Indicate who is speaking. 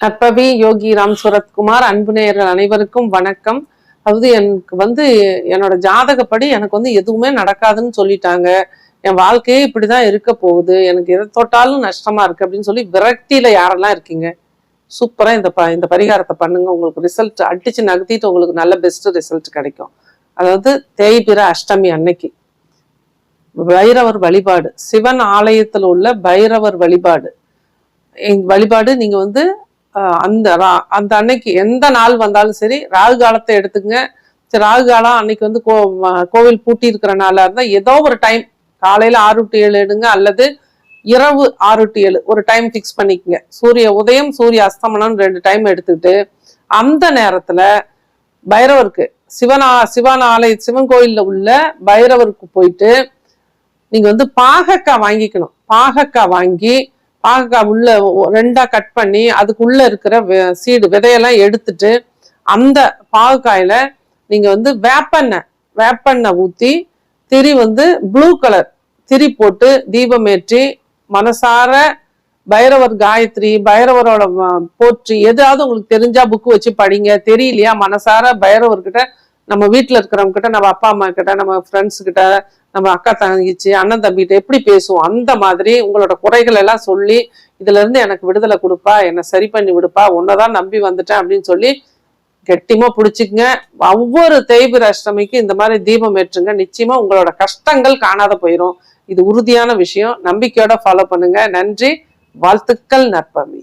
Speaker 1: நற்பவி யோகி ராம் சுரத்குமார் அன்பு நேயர்கள் அனைவருக்கும் வணக்கம். அதாவது எனக்கு வந்து என்னோட ஜாதகப்படி எனக்கு வந்து எதுவுமே நடக்காதுன்னு சொல்லிட்டாங்க. என் வாழ்க்கையே இப்படிதான் இருக்க போகுது. எனக்கு எதை தொட்டாலும் நஷ்டமா இருக்கு அப்படின்னு சொல்லி விரக்தியில யாரெல்லாம் இருக்கீங்க? சூப்பரா இந்த ப இந்த பரிகாரத்தை பண்ணுங்க. உங்களுக்கு ரிசல்ட் அடிச்சு நகர்த்திட்டு உங்களுக்கு நல்ல பெஸ்ட் ரிசல்ட் கிடைக்கும். அதாவது தேய்பிர அஷ்டமி அன்னைக்கு. பைரவர் வழிபாடு. சிவன் ஆலயத்தில் உள்ள பைரவர் வழிபாடு. வழிபாடு நீங்க வந்து அந்த ரா- அந்த அன்னைக்கு எந்த நாள் வந்தாலும் சரி ராகு காலத்தை எடுத்துங்க ராகு காலம் அன்னைக்கு வந்து கோ கோவில் பூட்டி இருக்கிற நாளாக இருந்தால் ஏதோ ஒரு டைம் காலையில ஆறு டு ஏழு எடுங்க அல்லது இரவு ஆறு டு ஏழு ஒரு டைம் ஃபிக்ஸ் பண்ணிக்கங்க. சூரிய உதயம் சூரிய அஸ்தமனம் ரெண்டு டைம் எடுத்துக்கிட்டு அந்த நேரத்துல பைரவருக்கு சிவனா சிவன் ஆலய சிவன் கோயில்ல உள்ள பைரவருக்கு போயிட்டு நீங்க வந்து பாகக்காய் வாங்கிக்கணும். பாகக்காய் வாங்கி பாகக்காய் உள்ள ரெண்டா கட் பண்ணி அதுக்குள்ள இருக்கிற சீடு விதையெல்லாம் எடுத்துட்டு அந்த பாகக்காயில நீங்க வந்து வேப்பெண்ணெய் வேப்பெண்ணெய் ஊத்தி திரி வந்து ப்ளூ கலர் திரி போட்டு தீபம் ஏற்றி மனசார பைரவர் காயத்ரி பைரவரோட போற்றி எதாவது உங்களுக்கு தெரிஞ்சா புக்கு வச்சு படிங்க. தெரியலையா? மனசார பைரவர்கிட்ட நம்ம வீட்டில் இருக்கிறவங்க கிட்ட நம்ம அப்பா அம்மா கிட்ட நம்ம ஃப்ரெண்ட்ஸ் கிட்ட நம்ம அக்கா தங்கச்சி அண்ணன் தம்பிகிட்ட எப்படி பேசுவோம்? அந்த மாதிரி உங்களோட குறைகள் எல்லாம் சொல்லி இதுல இருந்து எனக்கு விடுதலை கொடுப்பா என்னை சரி பண்ணி விடுப்பா உன்னதான் நம்பி வந்துட்டேன் அப்படின்னு சொல்லி கெட்டிமா பிடிச்சிக்கங்க. ஒவ்வொரு தேய்பிர அஷ்டமிக்கு இந்த மாதிரி தீபம் ஏற்றுங்க. நிச்சயமா உங்களோட கஷ்டங்கள் காணாத போயிடும் இது உறுதியான விஷயம். நம்பிக்கையோட ஃபாலோ பண்ணுங்க. நன்றி. வாழ்த்துக்கள் நற்பவி.